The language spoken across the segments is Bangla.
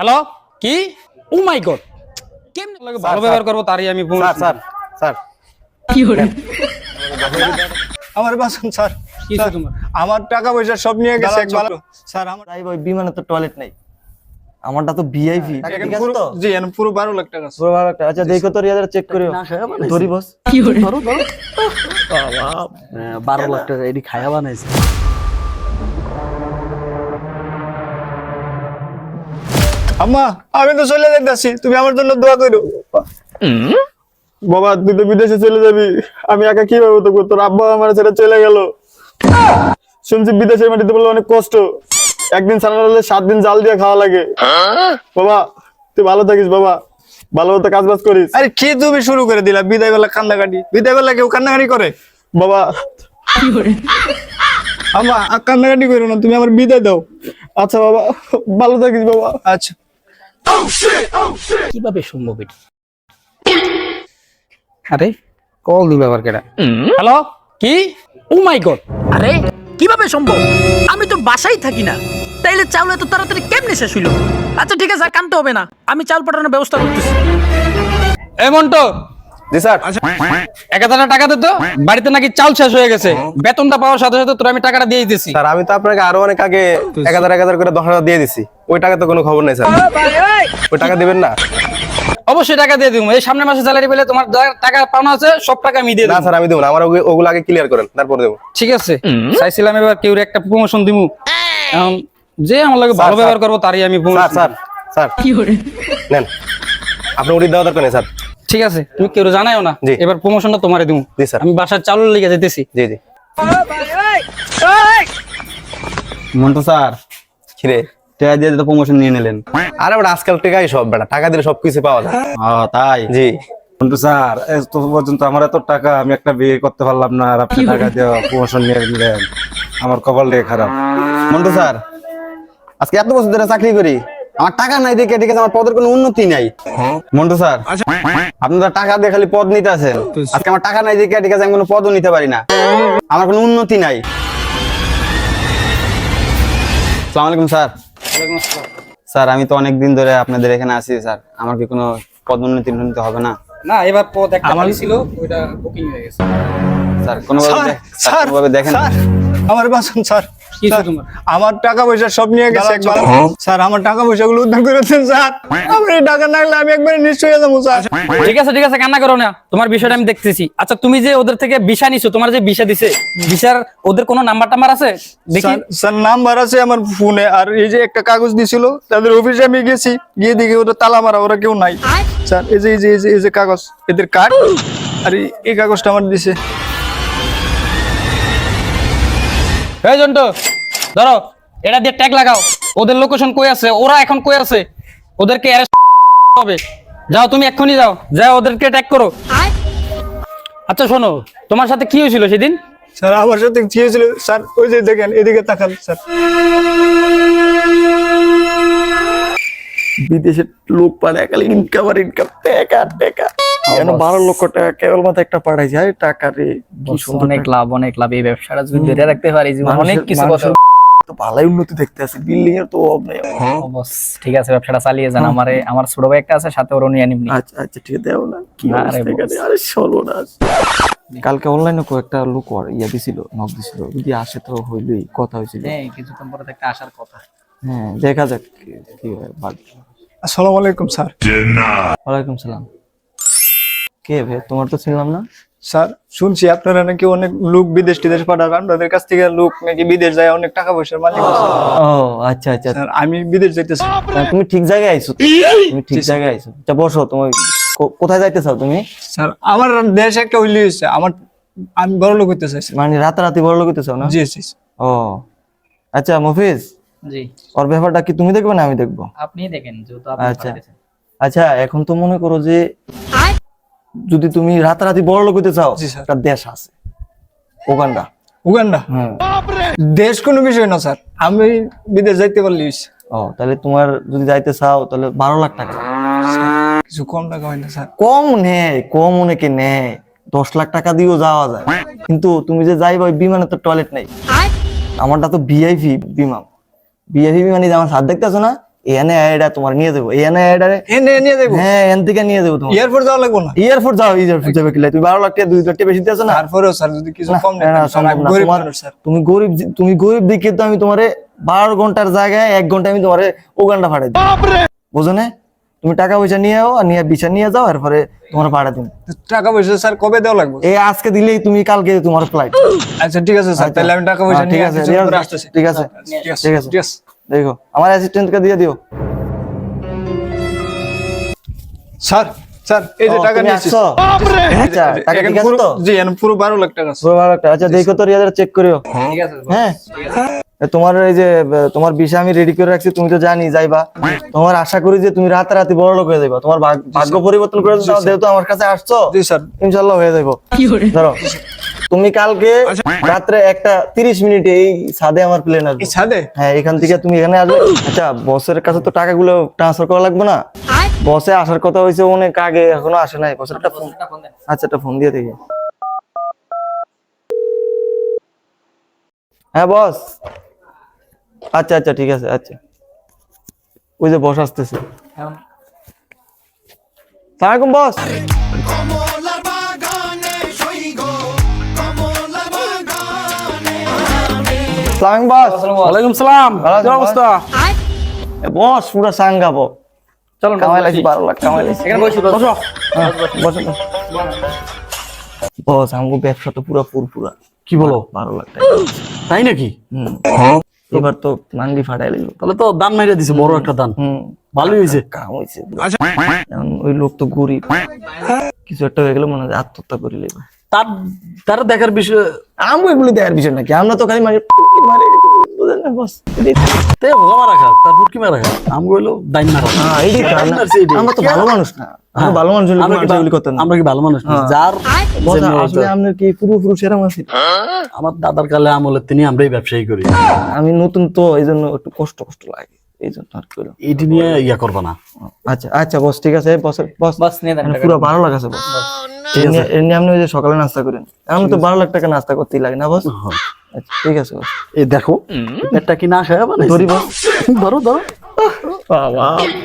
হ্যালো কি? ও মাই গড কেমনে লাগে ভালো ব্যবহার করব তারই আমি স্যার স্যার স্যার। আমার বাসন স্যার কি তোমার? আমার টাকা পয়সা সব নিয়ে গেছে একবার। স্যার আমার তাই ওই বিমানে তো টয়লেট নাই। আমারটা তো ভিআইপি ঠিক আছে পুরো তো? জি এখানে পুরো বারো লাখ টাকা। পুরো ভালো একটা আচ্ছা দেখো তো রিয়াদের চেক করিও। ধরি বস। বারো লাখ টাকা এটি খায়া বানাইছে। আম্মা আমি তো চলে যাইতেছি তুমি আমার জন্য দোয়া করো। বাবা তুই তো বিদেশে চলে যাবি। আমি একা কীভাবে তো তোর আব্বা আমার ছেড়ে চলে গেল। শুনছি বিদেশের মাটিতে বলে অনেক কষ্ট। একদিন সারা হলে সাত দিন জাল দিয়ে খাওয়া লাগে। বাবা তুই ভালো থাকিস বাবা। ভালো মতো কাজ বাজ করিস। আরে কি তুমি শুরু করে দিলা? বিদায় বেলা কান্নাকাটি। বিদায় বেলা কেউ কান্নাকাটি করে? বাবা। আমা কান্নাকাটি করো না তুমি আমার বিদায় দাও। আচ্ছা বাবা ভালো থাকিস বাবা। আচ্ছা। কীভাবে সম্ভব এটা? আরে কল দিবে আবার কেডা? হ্যালো কি? ও মাই গড আরে কীভাবে সম্ভব? আমি তো বাসায় থাকি না। তাইলে চাউল এত তাড়াতাড়ি কেমনে শেষ হইল? আচ্ছা ঠিক আছে আর কানতে হবে না। আমি চাল পাঠানোর ব্যবস্থা করতেছি। এমন মন্টো জি স্যার। এক হাজার টাকা দে তো। বাড়িতে নাকি চাল শেষ হয়ে গেছে। বেতনটা পাওয়ার সাথে সাথে তোর আমি টাকাটা দিয়ে স্যার আমি তো আপনাকে আরও অনেক আগে এক হাজার এক হাজার করে দশ হাজার দিয়ে দিছি। ওই টাকা তো কোনো খবর নেই স্যার। ওই। টাকা দিবেন না। অবশ্যই টাকা দিয়ে দিব। এই সামনের মাসে স্যালারি পেলে তোমার টাকা পাওনা আছে সব টাকা আমি দিয়ে না স্যার আমি দেবো না। আমার ওগুলো- আগে ক্লিয়ার করেন তারপর দেবো। ঠিক আছে। চাইছিলাম এবার কেউ একটা প্রমোশন দিমু। এখন যে আমার লাগে ভালো ব্যবহার করব তারই আমি স্যার promotion স্যার স্যার। নেন। আপনি উড়ি দেওয়া দরকার নেই স্যার। ঠিক আছে? তুমি কেউ জানাইও না। এবার প্রমোশনটা তোমারে স্যার। আমি বাসার চালুর লিগে যেতেছি। জি জি। মন্টু স্যার খিরে টাকা দিয়ে তো প্রমোশন নিয়ে নিলেন। আরে আজকাল টাকাই সব বেটা টাকা দিলে সব কিছু পাওয়া যায়। ও তাই? জি। কিন্তু স্যার এত পর্যন্ত আমার এত টাকা আমি একটা বিয়ে করতে পারলাম না আর আপনি টাকা দিয়ে প্রমোশন নিয়ে নিলেন। আমার কপাল দিয়ে খারাপ। মন্টু স্যার আজকে এত বছর ধরে চাকরি করি আমার টাকা নাই দেখে ঠিক আছে? আমার পদের কোনো উন্নতি নাই। মন্টু স্যার আপনারা টাকা দিয়ে খালি পদ নিতে আছেন আজকে আমার টাকা নাই দেখে ঠিক আছে? আমি কোনো পদও নিতে পারি না। আমার কোনো উন্নতি নাই। সালাম আলাইকুম স্যার। স্যার আমি তো অনেক দিন ধরে আপনাদের এখানে আছি স্যার। আমার কি কোনো পদ উন্নতি উন্নতি হবে না? না এবার পদ একটা খালি ছিল ওইটা বুকিং হয়ে গেছে। স্যার কোনোভাবে স্যার, কোনোভাবে দেখেন। স্যার, আমার বাসন স্যার। আমার টাকা পয়সা সব নিয়ে গেছে একবার। স্যার আমার টাকা পয়সা গুলো উদ্ধার করে দেন স্যার। আমার এই টাকা না আমি একবারে নিশ্চয় হয়ে যাব স্যার। ঠিক আছে ঠিক আছে কান্না করো না। তোমার বিষয়টা আমি দেখতেছি। আচ্ছা তুমি যে ওদের থেকে বিশা নিছো তোমার যে বিশা দিছে বিশার ওদের কোনো নাম্বার টাম্বার আছে? দেখি। স্যার স্যার নাম্বার আছে আমার ফোনে আর এই যে একটা কাগজ দিছিল তাদের অফিসে আমি গেছি গিয়ে দেখি ওটা তালা মারা ওরা কেউ নাই। স্যার এই যে এই যে এই যে কাগজ এদের কার্ড আর এই- এই কাগজটা আমার দিছে। এই জন্টু ধরো, এটা দিয়ে ট্যাগ লাগাও। ওদের লোকেশন কই আছে? ওরা এখন কই আছে? ওদেরকে arrest হবে। যাও, তুমি এক্ষুনি যাও। যাও, ওদেরকে ট্যাগ করো। আচ্ছা শোনো, তোমার সাথে কি হয়েছিল সেদিন? স্যার, আমার সাথে কি হয়েছিল? স্যার, ওই যে দেখেন, এদিকে তাকান, স্যার। বিদেশের লোক পাঠায় খালি ইনকাম আর ইনকাম টাকা টাকা কেন বারো লক্ষ টাকা কেবল মাত্র একটা কি সুন্দর অনেক লাভ অনেক লাভ এই ব্যবসাটা যদি ধরে রাখতে পারি অনেক কিছু কথা তো ভালোই উন্নতি দেখতে আছে বিল্ডিং এর তো অভাব নেই। অবশ্য ঠিক আছে ব্যবসাটা চালিয়ে যান। আমারে আমার ছোট ভাই একটা আছে সাথে ওর নিয়ে আচ্ছা আচ্ছা ঠিক আছে দেও না। কি আরে আরে সর্বনাশ। কালকে অনলাইনে কয়েকটা লোক আর ইয়া দিছিল নক দিছিল। যদি আসে তো হইলই কথা হয়েছিল হ্যাঁ কিছুক্ষণ পরে তো একটা আসার কথা। হ্যাঁ দেখা যাক কি- কি হয় বাদ আসসালামু আলাইকুম স্যার। ওয়ালাইকুম সালাম। কে ভাই? তোমার তো ছিলাম না? স্যার শুনছি আপনারা নাকি অনেক লোক বিদেশ টিদেশ পাঠান। আপনাদের কাছ থেকে লোক নাকি বিদেশ যায় অনেক টাকা পয়সার মালিক ও আচ্ছা আচ্ছা। স্যার আমি বিদেশ যাইতেছি। তুমি ঠিক জায়গায় আইছো? তুমি ঠিক জায়গায় আইছো? আচ্ছা বসো তুমি কোথায় যাইতে চাও তুমি? স্যার আমার দেশ একটা হইলি হয়েছে আমার আমি বড় লোক হইতে চাইছি। মানে রাতারাতি বড় লোক হইতে চাও না? জি জি ও আচ্ছা মফিজ? জি। ওর ব্যাপারটা কি তুমি দেখবে না আমি দেখব? আপনি দেখেন যেহেতু আপনি আচ্ছা। আচ্ছা এখন তো মনে করো যে যদি তুমি রাতারাতি বড় লোক হইতে চাও একটা দেশ আছে। Uganda Uganda? হ্যাঁ। দেশ কোনো বিষয় না স্যার। আমি বিদেশ যাইতে পারলি ও তাহলে তোমার যদি যাইতে চাও তাহলে বারো লাখ টাকা। কিছু কম টাকা হয় না স্যার। কম নেয় কম অনেকে নেয় দশ লাখ টাকা দিয়েও যাওয়া যায়। কিন্তু তুমি যে যাইবা ওই বিমানে তো টয়লেট নেই। আমারটা তো ভিআইপি বিমান ভিআইপি বিমানে যে আমার সাথ দেখতেছো না এনে তোমার নিয়ে দেবো এনে এটা এনে নিয়ে দেবো হ্যাঁ এন থেকে নিয়ে দেবো তোমার। এয়ারপোর্ট যাওয়া লাগবো না? এয়ারপোর্ট যাও এয়ারপোর্ট যাবে কিলাই তুমি বারো লাখ টাকা দুই লাখ টাকা বেশি দিয়েছ না? তারপরেও স্যার যদি কিছু কম না, না, দিতেন, স্যার, সম্ভব আমি তোমার- তুমি গরিব তুমি গরিব তো আমি তোমারে বারো ঘণ্টার জায়গায় এক ঘণ্টা আমি তোমারে ওগানটা ফাটাই দিই বুঝো না? তুমি টাকা পয়সা নিয়ে আও আর নিয়ে বিচার নিয়ে যাও এরপরে তোমার ভাড়া দিন টাকা পয়সা স্যার কবে দেওয়া লাগবে? এই আজকে দিলেই তুমি কালকে তোমার ফ্লাইট আচ্ছা ঠিক আছে স্যার তাহলে আমি টাকা পয়সা আছে আসতেছি। ঠিক আছে ঠিক আছে ঠিক আছে। ঠিক আছে। দেখো আমার অ্যাসিস্ট্যান্টকে দিয়ে দিও। স্যার স্যার এই যে টাকা নিয়েছি আসছো? আচ্ছা টাকা ঠিক আছে তো? জি এখানে পুরো বারো লাখ টাকা আছে। পুরো ভালো একটা। আচ্ছা দেখো তো রিয়াদের চেক করিও। হ্যাঁ এ, তোমার এই যে তোমার বিষয় আমি রেডি করে রাখছি তুমি তো জানি যাইবা। তোমার আশা করি যে তুমি রাতারাতি বড় লোক হয়ে যাইবা। তোমার ভাগ- ভাগ্য পরিবর্তন করে দাও যেহেতু আমার কাছে আসছো জি স্যার। ইনশাল্লাহ হয়ে যাইবো। ধরো। তুমি কালকে রাত্রে একটা তিরিশ মিনিটে এই ছাদে আমার প্লেন আসবে। ছাদে? হ্যাঁ এখান থেকে তুমি এখানে আসবে। আচ্ছা বসের কাছে তো টাকাগুলো ট্রান্সফার করা লাগবে না? বসে আসার কথা হয়েছে অনেক আগে এখনও আসে নাই। বসের একটা ফোন আচ্ছা একটা ফোন দিয়ে দেখি। হ্যাঁ বস আচ্ছা আচ্ছা ঠিক আছে আচ্ছা। ওই যে বস আসতেছে। সালামালাইকুম বস সালামালাইকুম বস। ওয়ালাইকুম সালাম। কি অবস্থা? বস পুরো সাঙ্গাবো চলো কামাই লাগছে বারো লাখ কামাই লাগছে। এখানে বসো বসো। হ্যাঁ, বসো, বসো। আমাকে ব্যবসা তো পুরো পুরপুরা। কি বলো? বারো লাখ টাকা। তাই নাকি? হুম। এবার তো মান্ডি ফাটাই লাগল তাহলে তো দান মাইরা দিছে বড় একটা দান। হুম। ভালোই হয়েছে। কাম হয়েছে। ওই লোক তো গরিব। কিছু একটা হয়ে গেলে মনে হয় আত্মহত্যা করে লেবে তার তার দেখার বিষয় আমি এগুলি দেখার বিষয় নাকি? আমরা তো খালি মারি মারি বুঝেন না বস। তে। ভগবা রাখা তার ফুটকি মারা রাখা আম গইলো দাইন মারা হ্যাঁ এইটাই তো, আমরা- মারছে এইটাই। আমরা তো ভালো মানুষ না। ভালো মানুষ আমরা কি মানুষ ভালো। যার। আপনার কি পুরো পুরো সেরাম আছে? আমার দাদার কালে আমলে তিনি আমরাই ব্যবসায়ী করি। আমি নতুন তো এই জন্য একটু কষ্ট কষ্ট লাগে। এই জন্য আর কি এটি নিয়ে ইয়া করবা না। আচ্ছা আচ্ছা বস ঠিক আছে বসের বস। বাস নিয়ে মানে পুরো বারো লাখ আছে বস। এমনি এমনি আপনি ওই যে সকালে নাস্তা করেন। আমি তো বারো লাখ টাকা নাস্তা করতেই লাগে না বস? আচ্ছা ঠিক আছে বস। এই দেখো এটা কি না খায়া বানাইছি? ধরি বস। ধরো ধরো।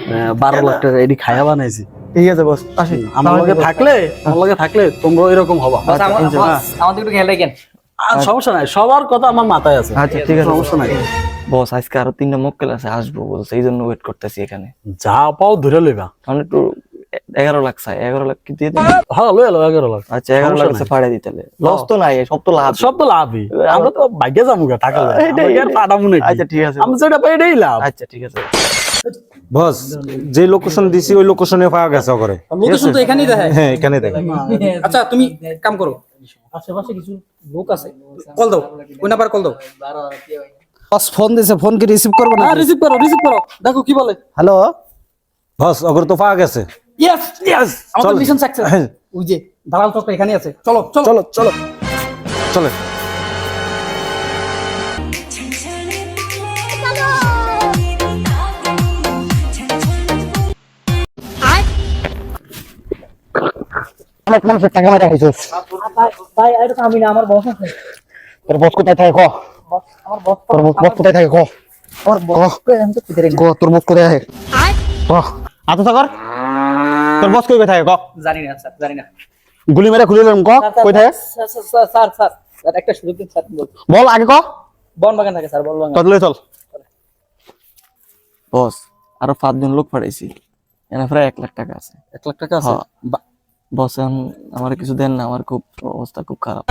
হ্যাঁ, বারো লাখ টাকা এটি খায়া বানাইছি। ঠিক আছে বস আসি। আমার লগে থাকলে আমার লগে থাকলে তোমরা এরকম হবা। আচ্ছা, আমাদের একটু খেয়াল রাখেন। সমস্যা নাই সবার কথা আমার মাথায় আছে। আচ্ছা ঠিক আছে। সমস্যা নাই। বস আজকে আরও তিনটা মক্কেল আছে আসব বলছে এই জন্য ওয়েট করতেছি এখানে। যা পাও ধরে লইবা। মানে একটু এগারো লাখ চাই এগারো লাখ কি দিয়ে হ্যাঁ লই এলো এগারো লাখ। আচ্ছা এগারো লাখ আছে দিতে লস তো নাই সব তো লাভ। সব তো লাভই। আমরা তো ভাগ্যে যাব গা টাকা এটাই, আমরা কি আর পাঠাবো নাকি? আচ্ছা ঠিক আছে। আমরা যেটা পাই এটাই লাভ। আচ্ছা ঠিক আছে। বস যে লোকেশন দিছি ওই লোকেশনে পাওয়া গেছে করে লোকেশন তো এখানেই দেখে হ্যাঁ আচ্ছা তুমি কাম করো। আশেপাশে কিছু লোক আছে। কল দাও। ওই নাম্বার কল দাও। বস ফোন দিছে ফোন কি রিসিভ করব না হ্যাঁ রিসিভ করো রিসিভ করো। দেখো কি বলে। হ্যালো? বস অগর তো পাওয়া গেছে ইয়েস ইয়েস আমাদের মিশন সাকসেস হ্যাঁ। ওই যে দালাল চক্র এখানে আছে। চলো চলো। চলো চলো। চলে। অনেক মানুষের টাকা মারা খাইছিস ভাই এটা তো আমি না আমার বস আছে। তোর বস কোথায় থাকে ক? আমার বস তোর বস কোথায় থাকে ক? আমার বস আমি তো তোর বস কোথায় থাকে? ক? আতো সাগর তোর বস কই থাকে ক? জানি না স্যার জানি না। গুলি মেরে খুলে দিলাম ক? কই থাকে? স্যার স্যার স্যার একটা সুযোগ দিন স্যার বল। আগে ক? বন বাগান থাকে স্যার বন বাগান লই চল। বস আরও পাঁচজন লোক পাঠাইছি। এনে প্রায় এক লাখ টাকা আছে। এক লাখ টাকা আছে? হ্যাঁ। বস এখন আমার কিছু দেন না আমার খুব অবস্থা খুব খারাপ।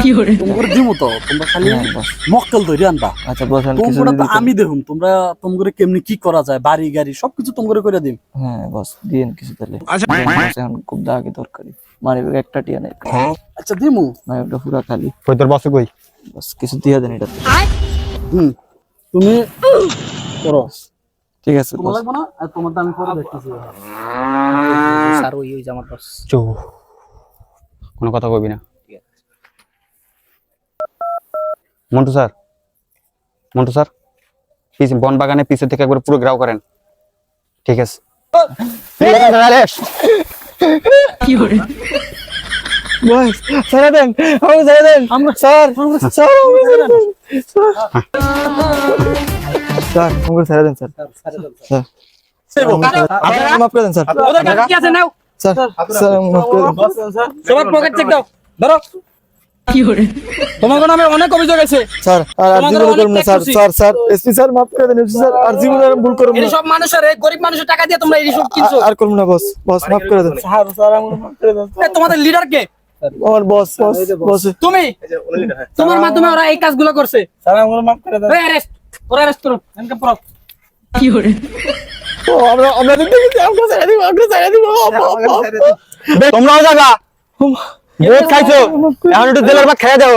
তোমরা দিমু তো তোমরা খালি হ্যাঁ, মক্কেল তৈরি আনবা। আচ্ছা বস এখন কিছু তো আমি দেখুন তোমরা তোমরা কেমনি কি করা যায় বাড়ি গাড়ি সবকিছু তোমরা করে দিম। হ্যাঁ বস দিন কিছু তাহলে। বস এখন খুব দাগে দরকারি। মানি একটা টিয়া নেই আচ্ছা দিমু। মানি ব্যাগটা পুরা খালি। কই তোর বস কই? বস কিছু দিয়ে দেন এটাতে হুম তুমি করো। ঠিক আছে তোমার বস। লাগবে না? আর তোমারটা আমি পরে দেখতেছি। স্যার ওই ওই যে আমার বস। চো কোনো কথা কইবি না। মন্টু স্যার মন্টু স্যার পিছে বন বাগানে পিছে থেকে একবার পুরো গ্রাও করেন। ঠিক আছে। স্যার স্যার স্যার মাফ করে সবার পকেট চেক দাও ধরো। তোমার নামে অনেক অভিযোগ আছে। স্যার আর আর তোমাদের জীবনে না sir sir sir SP sir মাফ করে দেন এসপি স্যার আর জীবনে আর ভুল না। সব মানুষের এই গরিব মানুষের টাকা দিয়ে তোমরা এই সব কিনছো। আর করুন না বস বস মাফ করে দেন। স্যার স্যার আমাকে মাফ করে দেন তোমাদের লিডার কে? আমার বস বস বস তুমি? তোমার মাধ্যমে ওরা এই কাজগুলো করছে। স্যার আমাকে মাফ করে দেন। এই অ্যারেস্ট ওরা অ্যারেস্ট করো এনকে পড়ো ও আমরা আমরা দেখতে গেছি আমাকে ছেড়ে দিব আমাকে ছেড়ে দিব তোমরাও যাবা বহুত খাইছো? এখন একটু জেলের ভাত খেয়ে দাও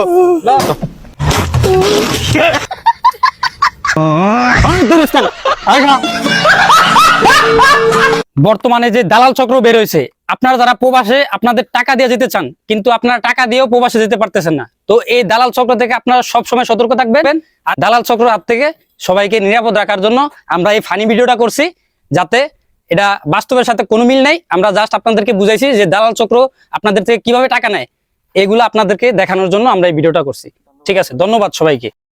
বর্তমানে যে দালাল চক্র বের হয়েছে আপনারা যারা প্রবাসে আপনাদের টাকা দিয়ে যেতে চান কিন্তু আপনারা টাকা দিয়েও প্রবাসে যেতে পারতেছেন না। তো এই দালাল চক্র থেকে আপনারা সব সময় সতর্ক থাকবেন। আর দালাল চক্র হাত থেকে সবাইকে নিরাপদ রাখার জন্য আমরা এই ফানি ভিডিওটা করছি। যাতে এটা বাস্তবের সাথে কোনো মিল নাই। আমরা জাস্ট আপনাদেরকে বুঝাইছি যে দালাল চক্র আপনাদের থেকে কীভাবে টাকা নেয়। এগুলো আপনাদেরকে দেখানোর জন্য আমরা এই ভিডিওটা করছি। ঠিক আছে, ধন্যবাদ সবাইকে।